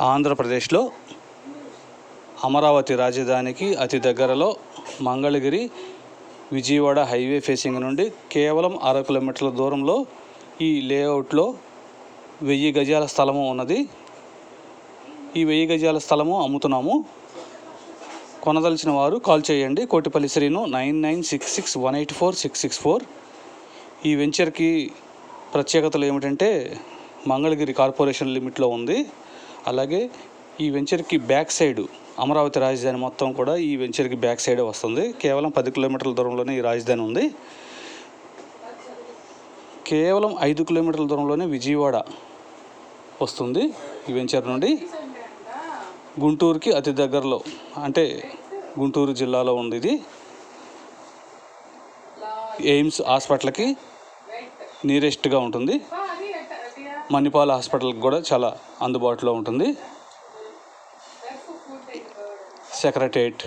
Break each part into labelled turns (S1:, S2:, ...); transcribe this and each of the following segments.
S1: ఆంధ్రప్రదేశ్లో అమరావతి రాజధానికి అతి దగ్గరలో మంగళగిరి విజయవాడ హైవే ఫేసింగ్ నుండి కేవలం అర కిలోమీటర్ల దూరంలో ఈ లేఅవుట్లో వెయ్యి గజాల స్థలము ఉన్నది. ఈ వెయ్యి గజాల స్థలము అమ్ముతున్నాము. కొనదలిచిన వారు కాల్ చేయండి. Kotipalli Sreenu nine nine six six one eight four six six four. ఈ వెంచర్కి ప్రత్యేకతలు ఏమిటంటే మంగళగిరి కార్పొరేషన్ లిమిట్లో ఉంది. అలాగే ఈ వెంచర్కి బ్యాక్ సైడ్ అమరావతి రాజధాని మొత్తం కూడా ఈ వెంచర్కి బ్యాక్ సైడే వస్తుంది. కేవలం పది కిలోమీటర్ల దూరంలోనే ఈ రాజధాని ఉంది. కేవలం ఐదు కిలోమీటర్ల దూరంలోనే విజయవాడ వస్తుంది ఈ వెంచర్ నుండి. గుంటూరుకి అతి దగ్గరలో అంటే గుంటూరు జిల్లాలో ఉంది ఇది. ఎయిమ్స్ హాస్పిటల్కి నియరెస్ట్గా ఉంటుంది. మణిపాల్ హాస్పిటల్కి కూడా చాలా అందుబాటులో ఉంటుంది. సెక్రటేట్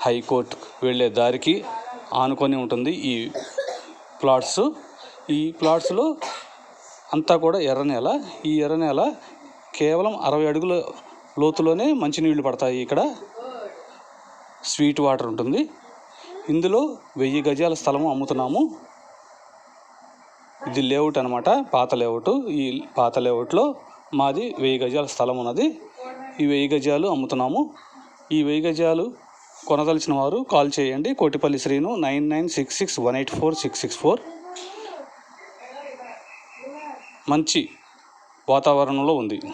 S1: హైకోర్టు వెళ్ళే దారికి ఆనుకొని ఉంటుంది ఈ ప్లాట్స్. ఈ ప్లాట్స్లో అంతా కూడా ఎర్ర నేల. ఈ ఎర్ర నేల కేవలం అరవై అడుగుల లోతులోనే మంచినీళ్ళు పడతాయి ఇక్కడ. స్వీట్ వాటర్ ఉంటుంది. ఇందులో వెయ్యి గజాల స్థలము అమ్ముతున్నాము. ఇది లేఅవుట్ అనమాట పాత లేఅవుట్ ఈ పాత లేఅవుట్లో మాది వెయ్యి గజాల స్థలం ఉన్నది. ఈ వెయ్యి గజాలు అమ్ముతున్నాము. ఈ వెయ్యి గజాలు కొనదలిచిన వారు కాల్ చేయండి. Kotipalli Sreenu nine nine six six one eight four six six four. మంచి వాతావరణంలో ఉంది.